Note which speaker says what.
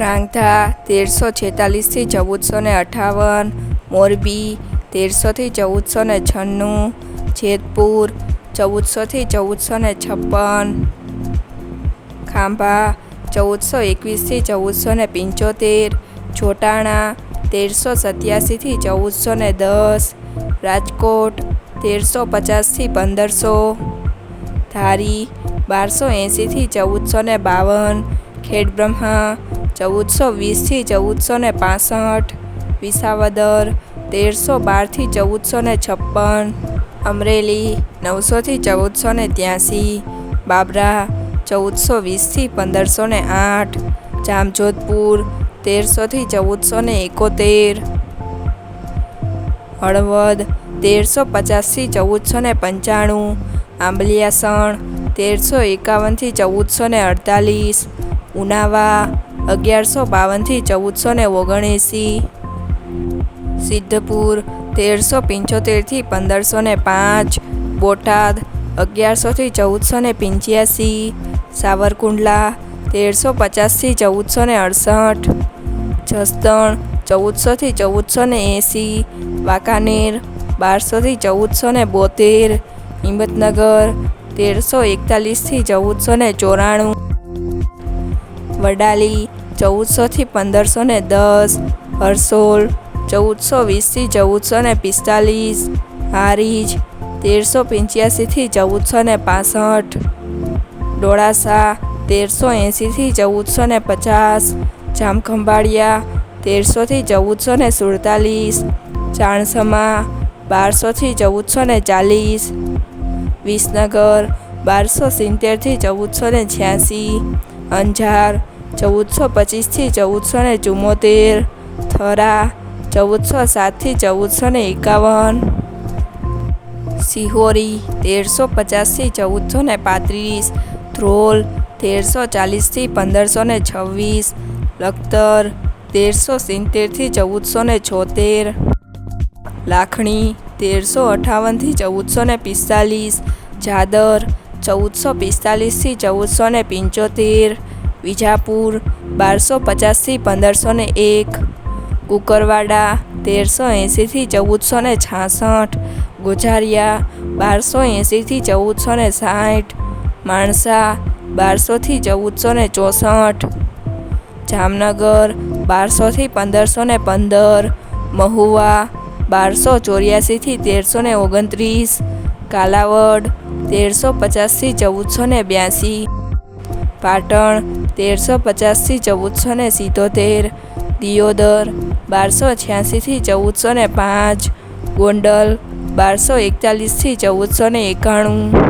Speaker 1: ક્રાંગધા તેરસો છેતાલીસથી ચૌદસો ને અઠાવન, મોરબી તેરસોથી ચૌદસો ને છન્નું, જેતપુર ચૌદસોથી ચૌદસો ને છપ્પન, ખાંભા ચૌદસો એકવીસથી ચૌદસો ને પંચોતેર જોટાણા તેરસો સત્યાસીથી ચૌદસો ને દસ, રાજકોટ તેરસો પચાસથી પંદરસો, ધારી બારસો એંસીથી ચૌદસો ને બાવન, ખેડબ્રહ્મા ચૌદસો વીસથી ચૌદસો ને પાસઠ, વિસાવદર તેરસો બારથી ચૌદસો ને છપ્પન, અમરેલી નવસોથી ચૌદસો ને ત્યાંસી, બાબરા ચૌદસો વીસથી પંદરસો ને આઠ, જામજોધપુર તેરસોથી ચૌદસો ને એકોતેર, હળવદ તેરસો પચાસથી ચૌદસો ને પંચાણું, આંબલિયાસણ તેરસો એકાવનથી ચૌદસો ને અડતાલીસ, ઉનાવા અગિયારસો બાવનથી ચૌદસો ને ઓગણએંસી. સિદ્ધપુર તેરસો પંચોતેરથી પંદરસો ને પાંચ. બોટાદ અગિયારસોથી ચૌદસો ને પંચ્યાસી. સાવરકુંડલા તેરસો પચાસથી ચૌદસો ને અડસઠ. જસદણ ચૌદસોથી ચૌદસો ને એંસી. વાંકાનેર બારસોથી ચૌદસો ને બોતેર. હિંમતનગર તેરસો એકતાલીસથી ચૌદસો ને ચોરાણું. વડાલી ચૌદસોથી પંદરસો ને દસ હરસોલ ચૌદસો વીસથી ચૌદસો ને પિસ્તાલીસ, હારીજ, તેરસો પંચ્યાસીથી ચૌદસો ને પાસઠ, ડોળાસા, તેરસો એંસીથી ચૌદસો ને પચાસ, જામખંભાળિયા, તેરસોથી ચૌદસો ને સુડતાલીસ, ચાણસમા, બારસોથી ચૌદસો ને ચાલીસ, વિસનગર, બારસો સિત્તેરથી ચૌદસો ને છ્યાસી, અંજાર ચૌદસો પચીસથી ચૌદસો ને ચુમ્મોતેર થરા ચૌદસો સાતથી ચૌદસો ને એકાવન સિહોરી તેરસો પચાસથી ચૌદસો ને પાંત્રીસ ધ્રોલ તેરસો ચાલીસથી પંદરસો ને છવ્વીસ લખતર તેરસો સિત્તેરથી ચૌદસો ને છોતેર લાખણી તેરસો અઠાવનથી ચૌદસો ને પિસ્તાલીસ જાદર ચૌદસો પિસ્તાલીસથી ચૌદસો ને પંચોતેર વિજાપુર, બારસો પચાસથી પંદરસો ને એક. કુકરવાડા, તેરસો એંસીથી ચૌદસો ને છાસઠ. ગોઝારિયા બારસો એંસીથી ચૌદસો ને સાઠ. માણસા, બારસોથી ચૌદસો ને ચોસઠ. જામનગર, બારસોથી પંદરસો ને પંદર. મહુવા, બારસો ચોર્યાસીથી તેરસો ને ઓગણત્રીસ. કાલાવડ, તેરસો પચાસથી ચૌદસો ને બ્યાસી. પાટણ, તેરસો પચાસથી ચૌદસો ને સિત્તોતેર, દિયોદર, બારસો છ્યાસીથી ચૌદસો ને પાંચ, ગોંડલ, બારસો એકતાલીસથી ચૌદસો ને એકાણું.